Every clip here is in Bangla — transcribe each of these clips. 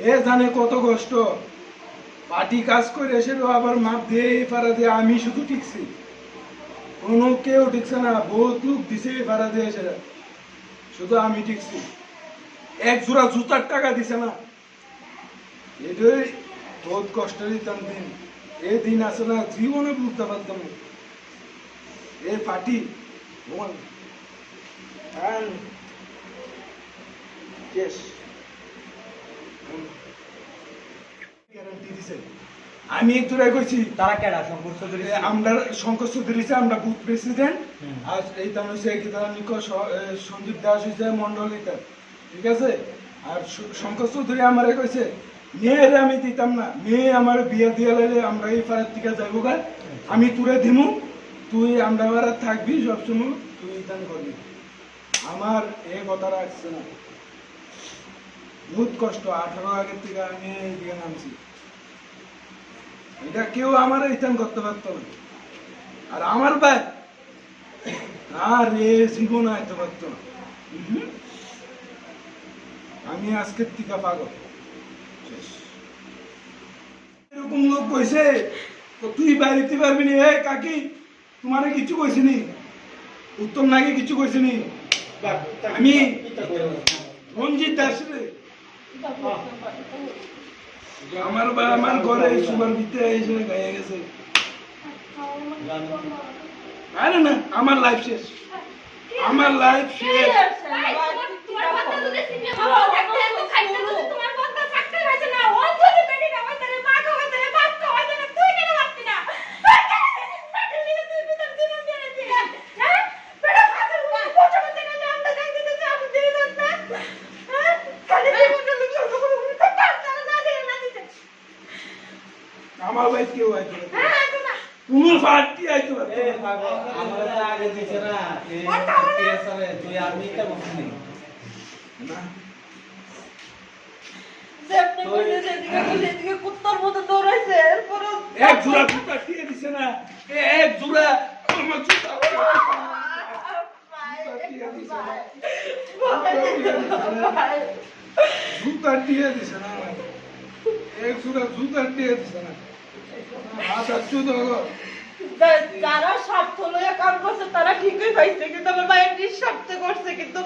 এ জানে কত কষ্ট। পার্টি কাজ করে এসে আবার মাপ দিয়ে পাড়া দিয়ে আমি শুধু টিকছি। কোনো কেউ টিকছে না, বহুত লোক দিছে এই দিয়ে এসে। শুধু আমি টিকছি। এক জোড়া জুতার টাকা দিছে না। এটাই বহুত কষ্টের দিতাম দিন। এই দিন আসে না, জীবনে বুঝতে পারতাম এ পার্টি yes গ্যারান্টি দিছে আমি তোরা কইছি তারা কেডা? শঙ্কর চৌধুরী আমরা শঙ্কর চৌধুরী আমরা বুথ প্রেসিডেন্ট। আর এই তাম হইছে কি তার নিকো সঞ্জীব দাস হইছে মন্ডলিতা ঠিক আছে? আর শঙ্কর চৌধুরী আমারে কইছে মেয়ের আমি দিতাম না। মেয়ে আমার বিয়ে দিয়ে লাইলে আমরা এই পাড়ার থেকে যাইব গা। আমি তুরে দিমু। তুই আমরা পাড়ার থাকবি সবসময়। তুই দান করবি। আমার এ কথা রাখছে না। বহুত কষ্ট। আঠারো আগের থেকে আমি এদিকে নামছি। এটা কেউ আমার রিটার্ন করতে পারতো না। আর আমার ভাই আর এ জীবন আইতে পারতো না। আমি আজকের টিকা পাগল। এরকম লোক কইছে তুই বাড়িতে পারবি নি? এ কাকি তোমারে কিছু কইছিনি উত্তম নাকি কিছু কইছিনি আমি রঞ্জিত দাস রে। আমার বা আমার ঘরে সুগার দিতে এসে গায়ে গেছে। আরে না, আমার লাইফ শেষ। আমার লাইফ শেষ তোমার কথা যদি সিনে বাবা থাকতে তো খাইতে যদি তোমার কথা থাকতে হইছে না ও যদি বেডি খাওয়াইতে রে মা খাওয়াইতে রে বাপ খাওয়াইতে রে তুই কেন ভাবতি না তুই ভিতর দিন দিয়ে দিয়ে হ্যাঁ বেড়া ফাতে কোচা মতে না আমরা দেখতে তো চাপ দিয়ে দিস না হ্যাঁ খালি জীবনে লোক তো তার না দিয়ে না দিতে না হ্যাঁ তো না। পার্টি আইতো আমরা তো আগে দিছে না। এই তুই আমি এটা বলছিস না। এক জোড়া জুতা দিয়ে দিছে না। এক জোড়া আমার জুতা। জুতা দিয়ে দিছে না। এক জোড়া জুতা দিয়ে দিছে না। যারা স্বার্থ লইয়া কাম করছে, তারা ঠিকই পাইছে, কিন্তু আমার ভাইয়ের নিঃস্বার্থে করছে, কিন্তু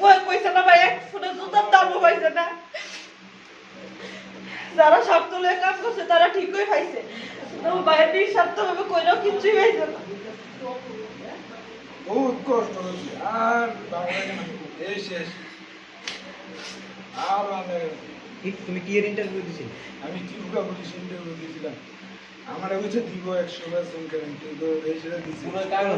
কই- কইছে না ভাই, এক ফুটে জুতার দামও পাইছে না। যারা স্বার্থ লইয়া কাম করছে, তারা ঠিকই পাইছে। ভাইয়ের নিঃস্বার্থ ভাবে কইরাও কিচ্ছুই পাইছে না। বহুত কষ্ট হচ্ছে, আর এই শেষ। আর ভালো না। তুমি কি এর ইন্টারভিউ দিছিস আমি টিউকা পুলিশ ইন্টারভিউ দিয়েছিলাম। আমার হচ্ছে দিব একশো পার্সেন্ট গ্যারান্টি তো এই সেটা দিছি।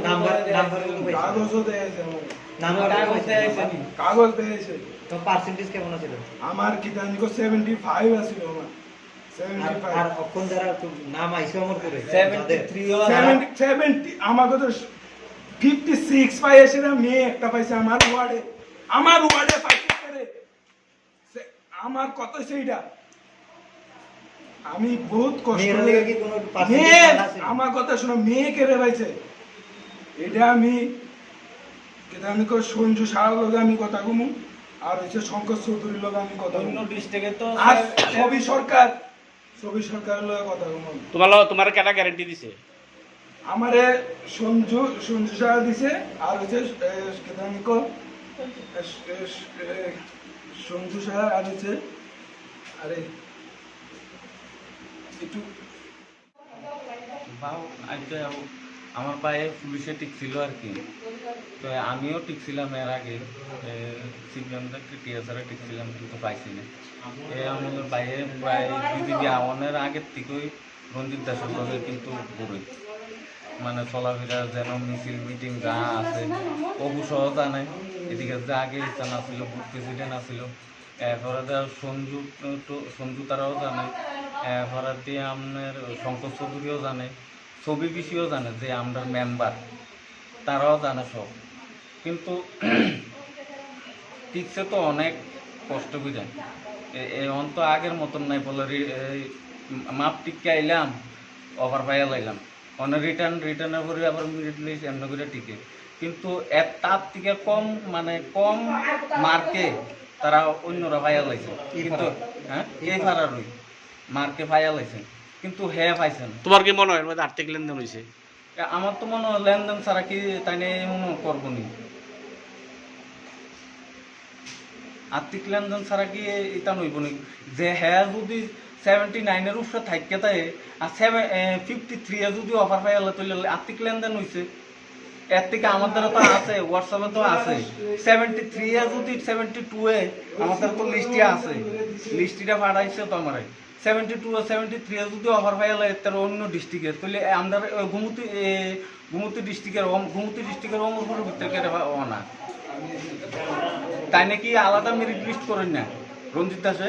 নাম্বার নাম্বার কাগজও দিয়েছে আমার। নাম্বার কাগজ দেয়ছে কাগজ দিয়েছে তো পার্সেন্টেজ কেমন আছে আমার কি জানি কো সেভেন্টি ফাইভ আছিল আমার। সেভেন্টি আর ফাইভ আর অক্ষণ যারা তো নাম আইছে আমার করে 73 ও সেভেন্টি সেভেন্টি আমাকে তো ফিফটি সিক্স পাই এসে না মেয়ে একটা পাইছে আমার ওয়ার্ডে। আমার ওয়ার্ডে সে- আমার কথা সেইটা। আমি বহুত কষ্ট আমার কথা শোনো মেয়ে কেড়ে পাইছে এটা আমি আমি সঞ্জু সারার লগে আমি কথা কমু। আর হচ্ছে শঙ্কর চৌধুরীর লগে আমি কথা অন্য ডিস্ট্রিক্টে তো আর ছবি সরকার ছবি সরকারের লগে কথা কমু। তোমার তোমার কেটা গ্যারান্টি দিছে? আমারে সঞ্জু সঞ্জু সাহা দিছে। আর হচ্ছে কেটে আমি কো সঞ্জু সাহা আর হচ্ছে আরে একটু আমার পায়ে পুলিশে টিকছিল আর কি। তো আমিও টিকছিলাম এর আগে। টিএসআরে টিকছিলাম কিন্তু পাইছি না। এ আমাদের বাইরে প্রায় বিজেপি আওয়ানের আগের থেকেই রঞ্জিত দাসের কিন্তু ঘুরে। মানে চলাফেরা যেন মিছিল, মিটিং যা আছে, অবু সহ জানে এদিকে যে আগে ইচ্ছা নাছিল, বুথ প্রেসিডেন্ট আছিল। এরপরে সঞ্জু সঞ্জু তারাও জানে। এরপরে দিয়ে আপনার শঙ্কর চৌধুরীও জানে। ছবি পিসিও জানে যে আমরা মেম্বার তারাও জানে সব। কিন্তু টিকছে তো অনেক কষ্ট করে। এখন তো আগের মতন নাই বলে মাপ টিকে আইলাম ওভার পাইয়া লাইলাম অনেক রিটার্ন রিটার্নের পরে আবার মিনিট লিস্ট এমনি করে টিকে। কিন্তু এর তার থেকে কম মানে কম মার্কে তারা অন্যরা ফাইয়া লাইছে কিন্তু হ্যাঁ? এই ফারারই মারকে ফাইয়া লাইছে কিন্তু হে পাইছে না। তোমার কি মনে হয় এর মধ্যে আর্থিক লেনদেন হয়েছে? আমার তো মনে হয় লেনদেন ছাড়া কি তাই নিয়ে করব নি। আর্থিক লেনদেন ছাড়া কি এটা নইব নি। যে হ্যাঁ যদি সেভেন্টি নাইনের উপরে থাকতে আর ফিফটি থ্রি এ যদি অফার পাই গেলে তাহলে আর্থিক লেনদেন হয়েছে এর থেকে আমাদের তো আছে হোয়াটসঅ্যাপে তো আছে। সেভেন্টি থ্রি যদি সেভেন্টি টু এ আমাদের তো লিস্টে আছে। লিস্টিটা পাঠাইছে তো আমার। সেভেন্টি টু সেভেন্টি থ্রি যদি অফার পাই গেলে তার অন্য ডিস্ট্রিক্টের তাহলে আমরা ঘুমুতি ঘুমুতি ডিস্ট্রিক্টের ঘুমুতি ডিস্ট্রিক্টের অমরপুরের ভিতরে কেটে পাওয়া না। তাই নাকি আলাদা মেরিট লিস্ট করেন না? রঞ্জিত দাসে?